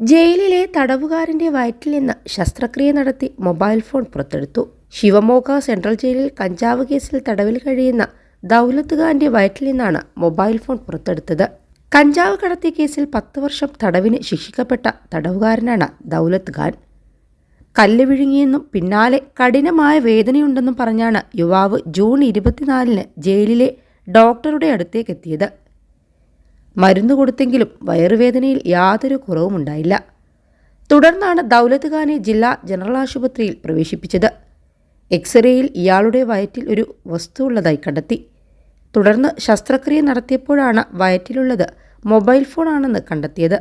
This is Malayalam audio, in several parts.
ജയിലിലെ തടവുകാരന്റെ വയറ്റിൽ നിന്ന് ശസ്ത്രക്രിയ നടത്തി മൊബൈൽ ഫോൺ പുറത്തെടുത്തു. ശിവമോഗ സെൻട്രൽ ജയിലിൽ കഞ്ചാവ് കേസിൽ തടവിൽ കഴിയുന്ന ദൗലത്ത് ഖാന്റെ വയറ്റിൽ നിന്നാണ് മൊബൈൽ ഫോൺ പുറത്തെടുത്തത്. കഞ്ചാവ് കടത്തിയ കേസിൽ പത്ത് വർഷം തടവിന് ശിക്ഷിക്കപ്പെട്ട തടവുകാരനാണ് ദൗലത്ത് ഖാൻ കല്ല് വിഴുങ്ങിയെന്നും പിന്നാലെ കഠിനമായ വേദനയുണ്ടെന്നും പറഞ്ഞാണ് യുവാവ് ജൂൺ ഇരുപത്തിനാലിന് ജയിലിലെ ഡോക്ടറുടെ അടുത്തേക്ക് എത്തിയത് മരുന്ന് കൊടുത്തെങ്കിലും വയറുവേദനയിൽ യാതൊരു കുറവുമുണ്ടായില്ല തുടർന്നാണ് ദൗലത്ത് ഖാനെ ജില്ലാ ജനറൽ ആശുപത്രിയിൽ പ്രവേശിപ്പിച്ചത്. എക്സ്റേയിൽ ഇയാളുടെ വയറ്റിൽ ഒരു വസ്തു ഉള്ളതായി കണ്ടെത്തി. തുടർന്ന് ശസ്ത്രക്രിയ നടത്തിയപ്പോഴാണ് വയറ്റിലുള്ളത് മൊബൈൽ ഫോണാണെന്ന് കണ്ടെത്തിയത്.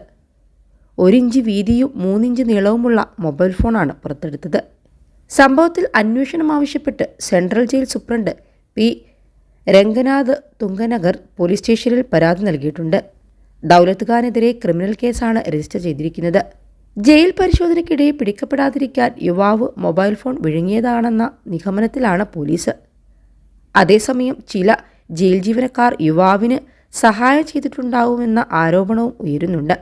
ഒരിഞ്ച് വീതിയും മൂന്നിഞ്ച് നീളവുമുള്ള മൊബൈൽ ഫോണാണ് പുറത്തെടുത്തത്. സംഭവത്തിൽ അന്വേഷണം ആവശ്യപ്പെട്ട് central jail superintendent P Ranganath Tunganagar police സ്റ്റേഷനിൽ പരാതി നൽകിയിട്ടുണ്ട്. ദൗലത്ത് ഖാനെതിരെ ക്രിമിനൽ കേസാണ് രജിസ്റ്റർ ചെയ്തിരിക്കുന്നത്. ജയിൽ പരിശോധനയ്ക്കിടെ പിടിക്കപ്പെടാതിരിക്കാൻ യുവാവ് മൊബൈൽ ഫോൺ വിഴുങ്ങിയതാണെന്ന നിഗമനത്തിലാണ് പോലീസ്. അതേസമയം ചില ജയിൽ ജീവനക്കാർ യുവാവിന് സഹായം ചെയ്തിട്ടുണ്ടാവുമെന്ന ആരോപണവും ഉയരുന്നുണ്ട്.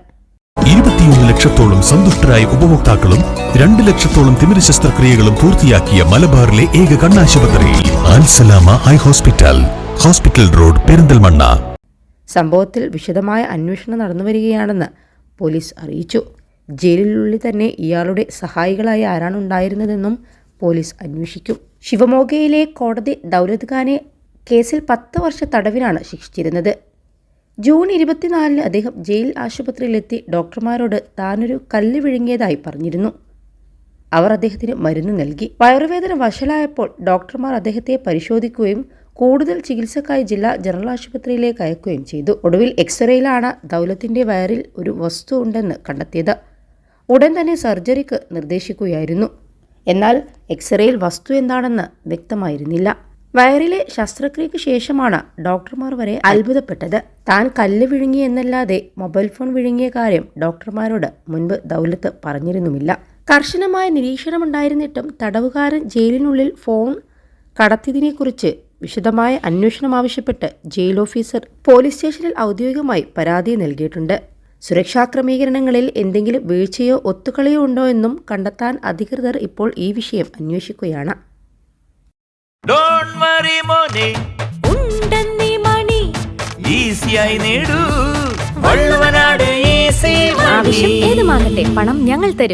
ഇരുപത്തിയൊന്ന് ലക്ഷത്തോളം സന്തുഷ്ടരായ ഉപഭോക്താക്കളും രണ്ട് ലക്ഷത്തോളം തിമിര ശസ്ത്രക്രിയകളും പൂർത്തിയാക്കിയ മലബാറിലെ ഏക കണ്ണാശുപത്രി Al Salama eye hospital hospital road Perinthalmanna. സംഭവത്തിൽ വിശദമായ അന്വേഷണം നടന്നു വരികയാണെന്ന് പോലീസ് അറിയിച്ചു. ജയിലിനുള്ളിൽ തന്നെ ഇയാളുടെ സഹായികളായി ആരാണ് ഉണ്ടായിരുന്നതെന്നും പോലീസ് അന്വേഷിക്കും. ശിവമോഗയിലെ കോടതി ദൗലത് ഖാനെ കേസിൽ പത്ത് വർഷ തടവിനാണ് ശിക്ഷിച്ചിരുന്നത്. ജൂൺ ഇരുപത്തിനാലിന് അദ്ദേഹം ജയിൽ ആശുപത്രിയിലെത്തി ഡോക്ടർമാരോട് താനൊരു കല്ല് വിഴുങ്ങിയതായി പറഞ്ഞിരുന്നു. അവർ അദ്ദേഹത്തിന് മരുന്ന് നൽകി. വയറുവേദന വഷളായപ്പോൾ ഡോക്ടർമാർ അദ്ദേഹത്തെ പരിശോധിക്കുകയും കൂടുതൽ ചികിത്സക്കായി ജില്ലാ ജനറൽ ആശുപത്രിയിലേക്ക് അയക്കുകയും ചെയ്തു. ഒടുവിൽ എക്സ്റേയിലാണ് ദൗലത്തിന്റെ വയറിൽ ഒരു വസ്തു ഉണ്ടെന്ന് കണ്ടെത്തിയത്. ഉടൻ തന്നെ സർജറിക്ക് നിർദ്ദേശിക്കുകയായിരുന്നു. എന്നാൽ എക്സ്റേയിൽ വസ്തു എന്താണെന്ന് വ്യക്തമായിരുന്നില്ല. വയറിലെ ശസ്ത്രക്രിയയ്ക്ക് ശേഷമാണ് ഡോക്ടർമാർ വരെ അത്ഭുതപ്പെട്ടത്. താൻ കല്ല് വിഴുങ്ങി എന്നല്ലാതെ മൊബൈൽ ഫോൺ വിഴുങ്ങിയ കാര്യം ഡോക്ടർമാരോട് മുൻപ് ദൗലത്ത് പറഞ്ഞിരുന്നുമില്ല. കർശനമായ നിരീക്ഷണമുണ്ടായിരുന്നിട്ടും തടവുകാരൻ ജയിലിനുള്ളിൽ ഫോൺ കടത്തിയതിനെക്കുറിച്ച് വിശദമായ അന്വേഷണം ആവശ്യപ്പെട്ട് ജയിൽ ഓഫീസർ പോലീസ് സ്റ്റേഷനിൽ ഔദ്യോഗികമായി പരാതി നൽകിയിട്ടുണ്ട്. സുരക്ഷാ ക്രമീകരണങ്ങളിൽ എന്തെങ്കിലും വീഴ്ചയോ ഒത്തുകളിയോ ഉണ്ടോ എന്നും കണ്ടെത്താൻ അധികൃതർ ഇപ്പോൾ ഈ വിഷയം അന്വേഷിക്കുകയാണ്. ഏത് വറി മോനെ. ഉണ്ടെന്നീ മണി. ഈസിയായി നേടൂ. വള്ളുവനാട് ഈസി ആവശ്യം ഏതുമാകട്ടെ പണം ഞങ്ങൾ തരും.